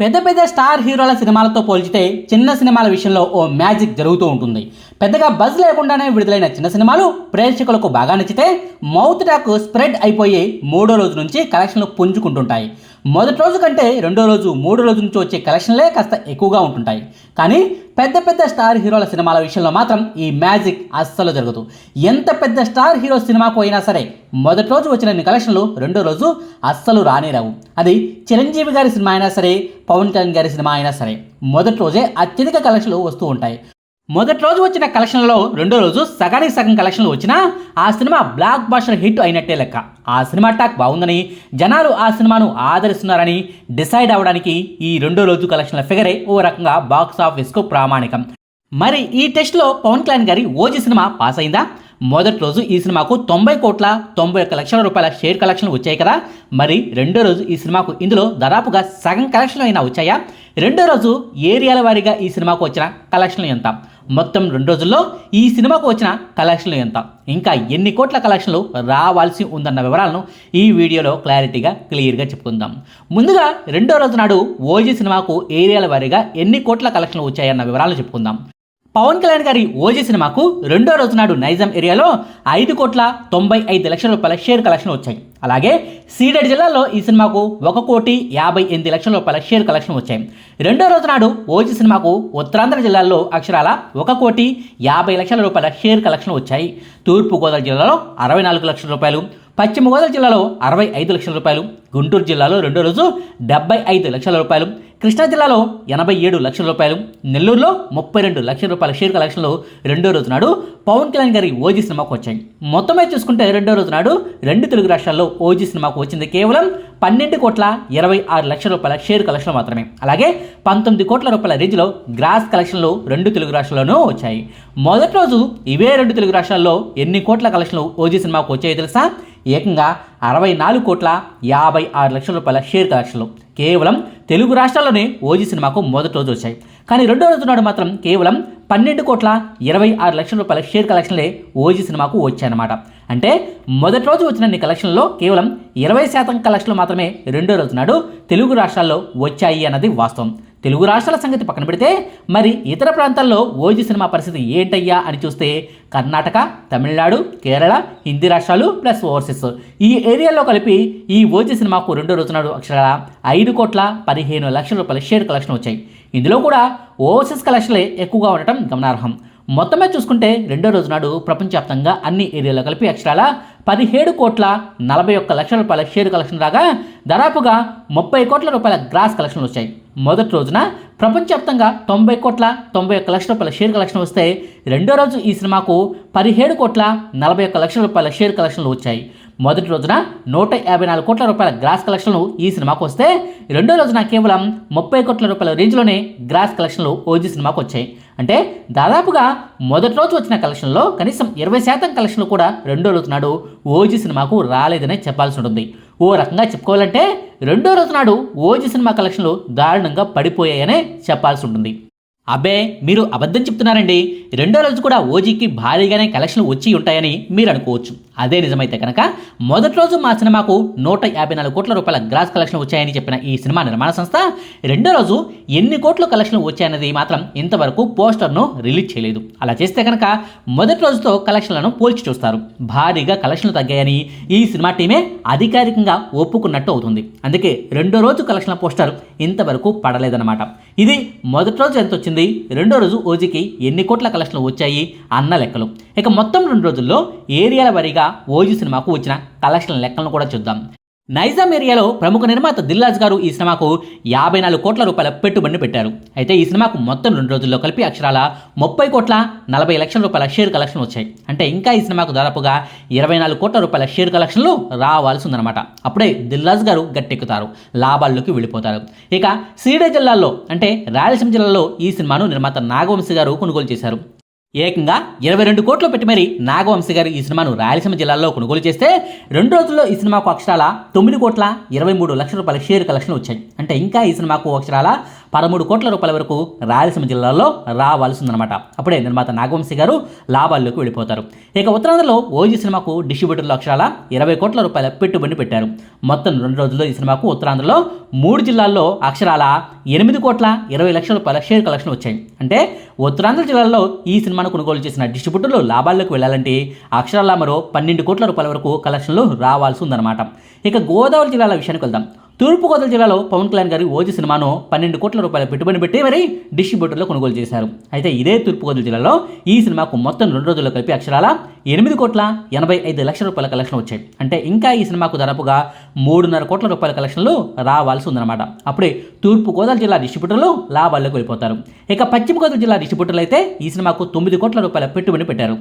పెద్ద పెద్ద స్టార్ హీరోల సినిమాలతో పోల్చితే చిన్న సినిమాల విషయంలో ఓ మ్యాజిక్ జరుగుతూ ఉంటుంది. పెద్దగా బజ్ లేకుండానే విడుదలైన చిన్న సినిమాలు ప్రేక్షకులకు బాగా నచ్చితే మౌత్ టాక్ స్ప్రెడ్ అయిపోయి మూడో రోజు నుంచి కలెక్షన్లు పుంజుకుంటుంటాయి. మొదటి రోజు కంటే రెండో రోజు మూడో రోజు నుంచి వచ్చే కలెక్షన్లే కాస్త ఎక్కువగా ఉంటుంటాయి. కానీ పెద్ద పెద్ద స్టార్ హీరోల సినిమాల విషయంలో మాత్రం ఈ మ్యాజిక్ అస్సలు జరగదు. ఎంత పెద్ద స్టార్ హీరో సినిమాకు అయినా సరే మొదటి రోజు వచ్చిన కలెక్షన్లు రెండో రోజు అస్సలు రానే రావు. అది చిరంజీవి గారి సినిమా అయినా సరే పవన్ కళ్యాణ్ గారి సినిమా అయినా సరే మొదటి రోజే అత్యధిక కలెక్షన్లు వస్తూ ఉంటాయి. మొదటి రోజు వచ్చిన కలెక్షన్లలో రెండో రోజు సగానికి సగం కలెక్షన్లు వచ్చినా ఆ సినిమా బ్లాక్ బాస్టర్ హిట్ అయినట్టే లెక్క. ఆ సినిమా టాక్ బాగుందని జనాలు ఆ సినిమాను ఆదరిస్తున్నారని డిసైడ్ అవ్వడానికి ఈ రెండో రోజు కలెక్షన్ల ఫిగరే ఓ రకంగా బాక్స్ ఆఫీస్కు ప్రామాణికం. మరి ఈ టెస్ట్లో పవన్ కళ్యాణ్ గారి ఓజీ సినిమా పాస్ అయిందా? మొదటి రోజు ఈ సినిమాకు తొంభై కోట్ల తొంభై ఒక్క లక్షల రూపాయల షేర్ కలెక్షన్లు వచ్చాయి కదా? మరి రెండో రోజు ఈ సినిమాకు ఇందులో దాదాపుగా సగం కలెక్షన్లు అయినా వచ్చాయా? రెండో రోజు ఏరియాల వారీగా ఈ సినిమాకు వచ్చిన కలెక్షన్లు ఎంత? మొత్తం రెండు రోజుల్లో ఈ సినిమాకు వచ్చిన కలెక్షన్లు ఎంత? ఇంకా ఎన్ని కోట్ల కలెక్షన్లు రావాల్సి ఉందన్న వివరాలను ఈ వీడియోలో క్లారిటీగా క్లియర్గా చెప్పుకుందాం. ముందుగా రెండో రోజు నాడు ఓజీ సినిమాకు ఏరియాల వారీగా ఎన్ని కోట్ల కలెక్షన్లు వచ్చాయన్న వివరాలు చెప్పుకుందాం. పవన్ కళ్యాణ్ గారి ఓజీ సినిమాకు రెండో రోజు నాడు నైజాం ఏరియాలో ఐదు కోట్ల తొంభై ఐదు లక్షల రూపాయల షేర్ కలెక్షన్ వచ్చాయి. అలాగే సీడెడ్ జిల్లాలో ఈ సినిమాకు ఒక కోటి యాభై ఎనిమిది లక్షల రూపాయల షేర్ కలెక్షన్ వచ్చాయి. రెండో రోజు నాడు ఓజీ సినిమాకు ఉత్తరాంధ్ర జిల్లాలో అక్షరాల ఒక కోటి యాభై లక్షల రూపాయల షేర్ కలెక్షన్ వచ్చాయి. తూర్పుగోదావరి జిల్లాలో అరవై నాలుగు లక్షల రూపాయలు పశ్చిమ గోదావరి జిల్లాలో అరవై ఐదు లక్షల రూపాయలు గుంటూరు జిల్లాలో రెండో రోజు డెబ్బై ఐదు లక్షల రూపాయలు కృష్ణా జిల్లాలో ఎనభై ఏడు లక్షల రూపాయలు నెల్లూరులో ముప్పై రెండు లక్షల రూపాయల షేర్ కలెక్షన్లు రెండో రోజు నాడు పవన్ కళ్యాణ్ గారి ఓజీ సినిమాకు వచ్చాయి. మొత్తం మీద చూసుకుంటే రెండో రోజు నాడు రెండు తెలుగు రాష్ట్రాల్లో ఓజీ సినిమాకు వచ్చింది కేవలం పన్నెండు కోట్ల ఇరవై ఆరు లక్షల రూపాయల షేర్ కలెక్షన్లు మాత్రమే. అలాగే పంతొమ్మిది కోట్ల రూపాయల రేంజ్లో గ్రాస్ కలెక్షన్లు రెండు తెలుగు రాష్ట్రాల్లోనూ వచ్చాయి. మొదటి రోజు ఇవే రెండు తెలుగు రాష్ట్రాల్లో ఎన్ని కోట్ల కలెక్షన్లు ఓజీ సినిమాకు వచ్చాయో తెలుసా? ఏకంగా అరవై నాలుగు కోట్ల యాభై ఆరు లక్షల రూపాయల షేర్ కలెక్షన్లు కేవలం తెలుగు రాష్ట్రాల్లోనే ఓజీ సినిమాకు మొదటి రోజు వచ్చాయి. కానీ రెండో రోజు నాడు మాత్రం కేవలం పన్నెండు కోట్ల ఇరవై ఆరు లక్షల రూపాయల షేర్ కలెక్షన్లే ఓజీ సినిమాకు వచ్చాయన్నమాట. అంటే మొదటి రోజు వచ్చిన కలెక్షన్లో కేవలం ఇరవై శాతం కలెక్షన్లు మాత్రమే రెండో రోజు నాడు తెలుగు రాష్ట్రాల్లో వచ్చాయి అన్నది వాస్తవం. తెలుగు రాష్ట్రాల సంగతి పక్కన పెడితే మరి ఇతర ప్రాంతాల్లో ఓజీ సినిమా పరిస్థితి ఏంటయ్యా అని చూస్తే కర్ణాటక తమిళనాడు కేరళ హిందీ రాష్ట్రాలు ప్లస్ ఓవర్సీస్. ఈ ఏరియాలో కలిపి ఈ ఓజీ సినిమాకు రెండో రోజు నాడు అక్షరాల ఐదు కోట్ల పదిహేను లక్షల రూపాయల షేర్ కలెక్షన్ వచ్చాయి. ఇందులో కూడా ఓవర్సీస్ కలెక్షన్లే ఎక్కువగా ఉండటం గమనార్హం. మొత్తమే చూసుకుంటే రెండో రోజు నాడు ప్రపంచవ్యాప్తంగా అన్ని ఏరియాలో కలిపి అక్షరాల పదిహేడు కోట్ల నలభై ఒక్క లక్షల రూపాయల షేర్ కలెక్షన్ రాగా దాదాపుగా ముప్పై కోట్ల రూపాయల గ్రాస్ కలెక్షన్లు వచ్చాయి. మొదటి రోజున ప్రపంచవ్యాప్తంగా తొంభై కోట్ల తొంభై ఒక్క లక్షల రూపాయల షేర్ కలెక్షన్ వస్తే రెండో రోజు ఈ సినిమాకు పదిహేడు కోట్ల నలభై ఒక్క లక్షల రూపాయల షేర్ కలెక్షన్లు వచ్చాయి. మొదటి రోజున నూట యాభై నాలుగు కోట్ల రూపాయల గ్రాస్ కలెక్షన్లు ఈ సినిమాకు వస్తే రెండో రోజున కేవలం ముప్పై కోట్ల రూపాయల రేంజ్లోనే గ్రాస్ కలెక్షన్లు ఓజీ సినిమాకు వచ్చాయి. అంటే దాదాపుగా మొదటి రోజు వచ్చిన కలెక్షన్లో కనీసం ఇరవై శాతం కలెక్షన్లు కూడా రెండో రోజు నాడు ఓజీ సినిమాకు రాలేదనే చెప్పాల్సి ఉంటుంది. ఓ రకంగా చెప్పుకోవాలంటే రెండో రోజు నాడు ఓజీ సినిమా కలెక్షన్లు దారుణంగా పడిపోయాయనే చెప్పాల్సి ఉంటుంది. అబ్బే మీరు అబద్ధం చెప్తున్నారండి. రెండో రోజు కూడా ఓజీకి భారీగానే కలెక్షన్లు వచ్చి ఉంటాయని మీరు అనుకోవచ్చు. అదే నిజమైతే కనుక మొదటి రోజు మా సినిమాకు నూట యాభై నాలుగు కోట్ల రూపాయల గ్రాస్ కలెక్షన్ వచ్చాయని చెప్పిన ఈ సినిమా నిర్మాణ సంస్థ రెండో రోజు ఎన్ని కోట్ల కలెక్షన్లు వచ్చాయన్నది మాత్రం ఇంతవరకు పోస్టర్ను రిలీజ్ చేయలేదు. అలా చేస్తే కనుక మొదటి రోజుతో కలెక్షన్లను పోల్చి చూస్తారు. భారీగా కలెక్షన్లు తగ్గాయని ఈ సినిమా టీమే అధికారికంగా ఒప్పుకున్నట్టు అవుతుంది. అందుకే రెండో రోజు కలెక్షన్ల పోస్టర్ ఇంతవరకు పడలేదన్నమాట. ఇది మొదటి రోజు ఎంత వచ్చింది? రెండో రోజు ఓజీకి ఎన్ని కోట్ల కలెక్షన్లు వచ్చాయి? అన్న లెక్కలు. ఇక మొత్తం రెండు రోజుల్లో ఏరియాల వారీగా ఓజీ సినిమాకు వచ్చిన కలెక్షన్ లెక్కలను కూడా చూద్దాం. నైజాం ఏరియాలో ప్రముఖ నిర్మాత దిల్లాజ్ గారు ఈ సినిమాకు యాభై నాలుగు కోట్ల రూపాయల పెట్టుబడిని పెట్టారు. అయితే ఈ సినిమాకు మొత్తం రెండు రోజుల్లో కలిపి అక్షరాల ముప్పై కోట్ల నలభై లక్షల రూపాయల షేర్ కలెక్షన్ వచ్చాయి. అంటే ఇంకా ఈ సినిమాకు దాదాపుగా ఇరవై నాలుగు కోట్ల రూపాయల షేర్ కలెక్షన్లు రావాల్సి ఉందన్నమాట అప్పుడే దిల్లాజ్ గారు గట్టెక్కుతారు. లాభాల్లోకి వెళ్ళిపోతారు. ఇక సీడే జిల్లాలో అంటే రాయలసీమ జిల్లాలో ఈ సినిమాను నిర్మాత నాగవంశీ గారు కొనుగోలు చేశారు. ఏకంగా ఇరవై రెండు కోట్లు పెట్టి మరి నాగవంశీ గారు ఈ సినిమాను రాయలసీమ జిల్లాలో కొనుగోలు చేస్తే రెండు రోజుల్లో ఈ సినిమాకు అక్షరాల తొమ్మిది కోట్ల ఇరవై మూడు లక్షల రూపాయల షేర్ కలెక్షన్ వచ్చాయి. అంటే ఇంకా ఈ సినిమాకు అక్షరాల పదమూడు కోట్ల రూపాయల వరకు రాయలసీమ జిల్లాలో రావాల్సిందనమాట అప్పుడే నిర్మాత నాగవంశీ గారు లాభాల్లోకి వెళ్ళిపోతారు. ఇక ఉత్తరాంధ్రలో ఓజీ సినిమాకు డిస్ట్రిబ్యూటర్లు అక్షరాల ఇరవై కోట్ల రూపాయల పెట్టుబడి పెట్టారు. మొత్తం రెండు రోజుల్లో ఈ సినిమాకు ఉత్తరాంధ్రలో మూడు జిల్లాల్లో అక్షరాల ఎనిమిది కోట్ల ఇరవై లక్షల రూపాయల షేర్ కలెక్షన్ వచ్చాయి. అంటే ఉత్తరాంధ్ర జిల్లాలో ఈ సినిమాను కొనుగోలు చేసిన డిస్ట్రిబ్యూటర్లు లాభాల్లోకి వెళ్ళాలంటే అక్షరాల మరో పన్నెండు కోట్ల రూపాయల వరకు కలెక్షన్లు రావాల్సి ఉందన్నమాట. ఇక గోదావరి జిల్లాల విషయానికి వెళ్దాం. తూర్పుగోదావరి జిల్లాలో పవన్ కళ్యాణ్ గారి ఓజీ సినిమాను పన్నెండు కోట్ల రూపాయల పెట్టుబడి పెట్టి మరి డిస్ట్రిబ్యూటర్లు కొనుగోలు చేశారు. అయితే ఇదే తూర్పుగోదావరి జిల్లాలో ఈ సినిమాకు మొత్తం రెండు రోజుల్లో కలిపి అక్షరాల ఎనిమిది కోట్ల ఎనభై ఐదు లక్షల రూపాయల కలెక్షన్ వచ్చాయి. అంటే ఇంకా ఈ సినిమాకు దాదాపుగా మూడున్నర కోట్ల రూపాయల కలెక్షన్లు రావాల్సి ఉందన్నమాట. అప్పుడే తూర్పుగోదావరి జిల్లా డిస్ట్రిబ్యూటర్లు లాభాల్లోకి వెళ్ళిపోతారు. ఇక పశ్చిమ గోదావరి జిల్లా డిస్ట్రిబ్యూటర్లు అయితే ఈ సినిమాకు తొమ్మిది కోట్ల రూపాయల పెట్టుబడి పెట్టారు.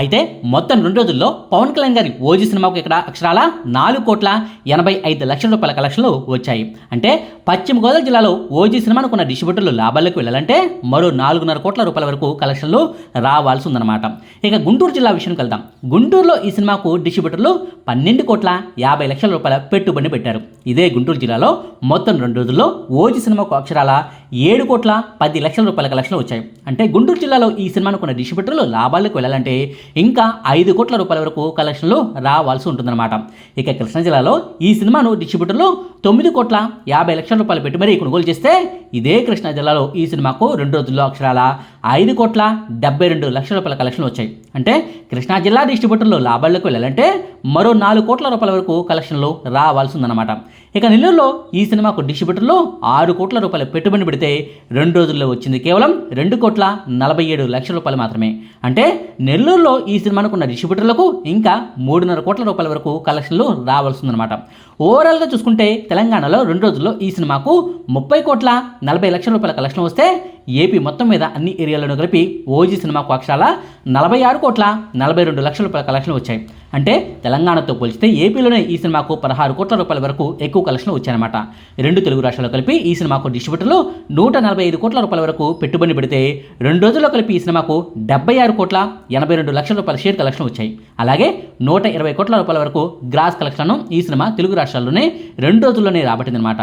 అయితే మొత్తం రెండు రోజుల్లో పవన్ కళ్యాణ్ గారి ఓజీ సినిమాకు ఇక్కడ అక్షరాల నాలుగు కోట్ల ఎనభై ఐదు లక్షల రూపాయల కలెక్షన్లు వచ్చాయి. అంటే పశ్చిమ గోదావరి జిల్లాలో ఓజీ సినిమాను కొన్న డిస్ట్రిబ్యూటర్లు లాభాల్లోకి వెళ్ళాలంటే మరో నాలుగున్నర కోట్ల రూపాయల వరకు కలెక్షన్లు రావాల్సి ఉందన్నమాట ఇక గుంటూరు జిల్లా విషయానికి వెళ్దాం. గుంటూరులో ఈ సినిమాకు డిస్ట్రిబ్యూటర్లు పన్నెండు కోట్ల యాభై లక్షల రూపాయల పెట్టుబడి పెట్టారు. ఇదే గుంటూరు జిల్లాలో మొత్తం రెండు రోజుల్లో ఓజీ సినిమాకు అక్షరాల ఏడు కోట్ల పది లక్షల రూపాయల కలెక్షన్లు వచ్చాయి. అంటే గుంటూరు జిల్లాలో ఈ సినిమాను కొన్న డిస్ట్రిబ్యూటర్లు లాభాలకు వెళ్ళాలంటే ఇంకా ఐదు కోట్ల రూపాయల వరకు కలెక్షన్లు రావాల్సి ఉంటుందన్నమాట. ఇక కృష్ణా జిల్లాలో ఈ సినిమాను డిస్ట్రిబ్యూటర్లు తొమ్మిది కోట్ల యాభై లక్షల రూపాయలు పెట్టి మరీ కొనుగోలు చేస్తే ఇదే కృష్ణా జిల్లాలో ఈ సినిమాకు రెండు రోజుల్లో అక్షరాల ఐదు కోట్ల డెబ్బై రెండు లక్షల రూపాయల కలెక్షన్లు వచ్చాయి. అంటే కృష్ణా జిల్లా డిస్ట్రిబ్యూటర్లు లాభాల్లోకి వెళ్ళాలంటే మరో నాలుగు కోట్ల రూపాయల వరకు కలెక్షన్లు రావాల్సి ఉందన్నమాట ఇక నెల్లూరులో ఈ సినిమాకు డిస్ట్రిబ్యూటర్లు ఆరు కోట్ల రూపాయల పెట్టుబడి పెడితే రెండు రోజుల్లో వచ్చింది కేవలం రెండు కోట్ల నలభై ఏడు లక్షల రూపాయలు మాత్రమే. అంటే నెల్లూరులో ఈ సినిమాను ఉన్న డిస్ట్రిబ్యూటర్లకు ఇంకా మూడున్నర కోట్ల రూపాయల వరకు కలెక్షన్లు రావాల్సి ఉందన్నమాట ఓవరాల్గా చూసుకుంటే తెలంగాణలో రెండు రోజుల్లో ఈ సినిమాకు ముప్పై కోట్ల నలభై లక్షల రూపాయల కలెక్షన్ వస్తే ఏపీ మొత్తం మీద అన్ని ఏరియాలను కలిపి ఓజీ సినిమాకు అక్షరాల నలభై ఆరు కోట్ల నలభై రెండు లక్షల రూపాయల కలెక్షన్లు వచ్చాయి. అంటే తెలంగాణతో పోల్చితే ఏపీలోనే ఈ సినిమాకు పదహారు కోట్ల రూపాయల వరకు ఎక్కువ కలెక్షన్లు వచ్చాయన్నమాట. రెండు తెలుగు రాష్ట్రాలు కలిపి ఈ సినిమాకు డిస్ట్రిబ్యూటర్లు నూట నలభై ఐదు కోట్ల రూపాయల వరకు పెట్టుబడి పెడితే రెండు రోజుల్లో కలిపి ఈ సినిమాకు డెబ్బై ఆరు కోట్ల ఎనభై రెండు లక్షల రూపాయల షేర్ కలెక్షన్ వచ్చాయి. అలాగే నూట ఇరవై కోట్ల రూపాయల వరకు గ్రాస్ కలెక్షన్ను ఈ సినిమా తెలుగు రాష్ట్రాల్లోనే రెండు రోజుల్లోనే రాబట్టిందనమాట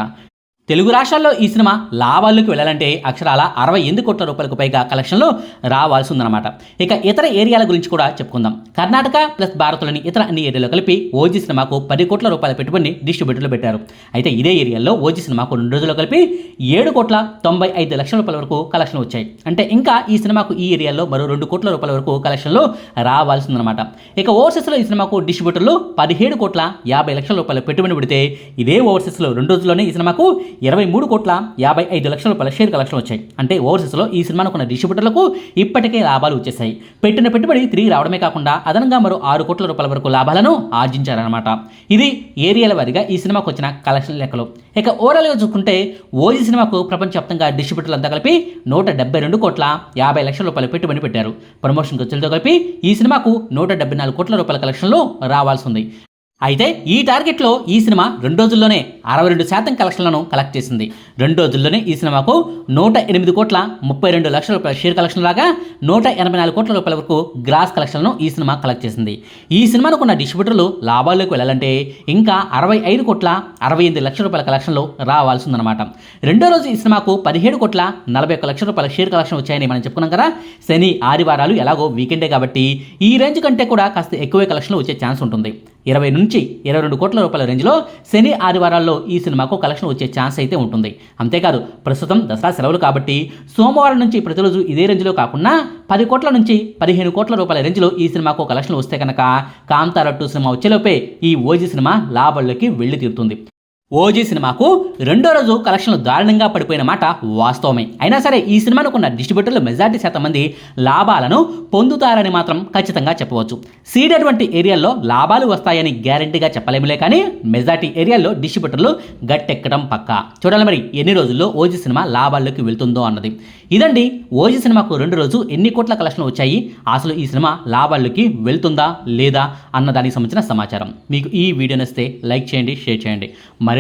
తెలుగు రాష్ట్రాల్లో ఈ సినిమా లాభాల్లోకి వెళ్ళాలంటే అక్షరాల అరవై ఎనిమిది కోట్ల రూపాయలకు పైగా కలెక్షన్లు రావాల్సి ఉందన్నమాట ఇక ఇతర ఏరియాల గురించి కూడా చెప్పుకుందాం. కర్ణాటక ప్లస్ భారత్లోని ఇతర అన్ని ఏరియాలో కలిపి ఓజీ సినిమాకు పది కోట్ల రూపాయల పెట్టుబడిని డిస్ట్రిబ్యూటర్లు పెట్టారు. అయితే ఇదే ఏరియాలో ఓజీ సినిమాకు రెండు రోజుల్లో కలిపి ఏడు కోట్ల తొంభై ఐదు లక్షల రూపాయల వరకు కలెక్షన్లు వచ్చాయి. అంటే ఇంకా ఈ సినిమాకు ఈ ఏరియాలో మరో రెండు కోట్ల రూపాయల వరకు కలెక్షన్లు రావాల్సి ఉందన్నమాట ఇక ఓవర్సీస్లో ఈ సినిమాకు డిస్ట్రిబ్యూటర్లు పదిహేడు కోట్ల యాభై లక్షల రూపాయల పెట్టుబడి పెడితే ఇదే ఓవర్సీస్లో రెండు రోజుల్లోనే ఈ సినిమాకు ఇరవై మూడు కోట్ల యాభై ఐదు లక్షల రూపాయల షేర్ కలెక్షన్ వచ్చాయి. అంటే ఓవర్సీస్లో ఈ సినిమాను కొన్న డిస్ట్రిబ్యూటర్లకు ఇప్పటికే లాభాలు వచ్చేసాయి పెట్టిన పెట్టుబడి తిరిగి రావడమే కాకుండా అదనంగా మరో ఆరు కోట్ల రూపాయల వరకు లాభాలను ఆర్జించారనమాట ఇది ఏరియాల వారీగా ఈ సినిమాకు వచ్చిన కలెక్షన్ లెక్కలు. ఇక ఓవరాల్గా చూసుకుంటే ఓజీ సినిమాకు ప్రపంచవ్యాప్తంగా డిస్ట్రిబ్యూటర్లు అంతా కలిపి నూట డెబ్బై రెండు కోట్ల యాభై లక్షల రూపాయలు పెట్టుబడి పెట్టారు. ప్రమోషన్ ఖర్చులతో కలిపి ఈ సినిమాకు నూట డెబ్బై నాలుగు కోట్ల రూపాయల కలెక్షన్లు రావాల్సి ఉంది. అయితే ఈ టార్గెట్లో ఈ సినిమా రెండు రోజుల్లోనే అరవై రెండు శాతం కలెక్షన్లను కలెక్ట్ చేసింది. రెండు రోజుల్లోనే ఈ సినిమాకు నూట ఎనిమిది కోట్ల ముప్పై రెండు లక్షల రూపాయల షేర్ కలెక్షన్ లాగా నూట ఎనభై నాలుగు కోట్ల రూపాయల వరకు గ్రాస్ కలెక్షన్లను ఈ సినిమా కలెక్ట్ చేసింది. ఈ సినిమాను కొన్న డిస్ట్రిబ్యూటర్లు లాభాల్లోకి వెళ్ళాలంటే ఇంకా అరవై ఐదు కోట్ల అరవై ఎనిమిది లక్షల రూపాయల కలెక్షన్లు రావాల్సిందనమాట రెండో రోజు ఈ సినిమాకు పదిహేడు కోట్ల నలభై ఒక్క లక్షల రూపాయల షేర్ కలెక్షన్ వచ్చాయని మనం చెప్పుకున్నాం కదా. శని ఆదివారాలు ఎలాగో వీకెండే కాబట్టి ఈ రేంజ్ కంటే కూడా కాస్త ఎక్కువే కలెక్షన్లు వచ్చే ఛాన్స్ ఉంటుంది. ఇరవై నుంచి ఇరవై రెండు కోట్ల రూపాయల రేంజ్లో శని ఆదివారాల్లో ఈ సినిమాకు కలెక్షన్ వచ్చే ఛాన్స్ అయితే ఉంటుంది. అంతేకాదు ప్రస్తుతం దసరా సెలవులు కాబట్టి సోమవారం నుంచి ప్రతిరోజు ఇదే రేంజ్లో కాకుండా పది కోట్ల నుంచి పదిహేను కోట్ల రూపాయల రేంజ్లో ఈ సినిమాకు కలెక్షన్ వస్తే కనుక కాంతార సినిమా వచ్చేలోపే ఈ ఓజీ సినిమా లాభాల్లోకి వెళ్ళి తీరుతుంది. ఓజీ సినిమాకు రెండో రోజు కలెక్షన్లు దారుణంగా పడిపోయిన మాట వాస్తవమే. అయినా సరే ఈ సినిమాను కొన్న డిస్ట్రిబ్యూటర్లు మెజార్టీ శాతం మంది లాభాలను పొందుతారని మాత్రం ఖచ్చితంగా చెప్పవచ్చు. సీడ్ వంటి ఏరియాల్లో లాభాలు వస్తాయని గ్యారంటీగా చెప్పలేములే కానీ మెజార్టీ ఏరియాల్లో డిస్ట్రిబ్యూటర్లు గట్టెక్కడం పక్కా. చూడాలి మరి ఎన్ని రోజుల్లో ఓజీ సినిమా లాభాల్లోకి వెళ్తుందో అన్నది. ఇదండి ఓజీ సినిమాకు రెండు రోజు ఎన్ని కోట్ల కలెక్షన్లు వచ్చాయి అసలు ఈ సినిమా లాభాల్లోకి వెళ్తుందా లేదా అన్న దానికి సంబంధించిన సమాచారం. మీకు ఈ వీడియో నస్తే లైక్ చేయండి షేర్ చేయండి. మరి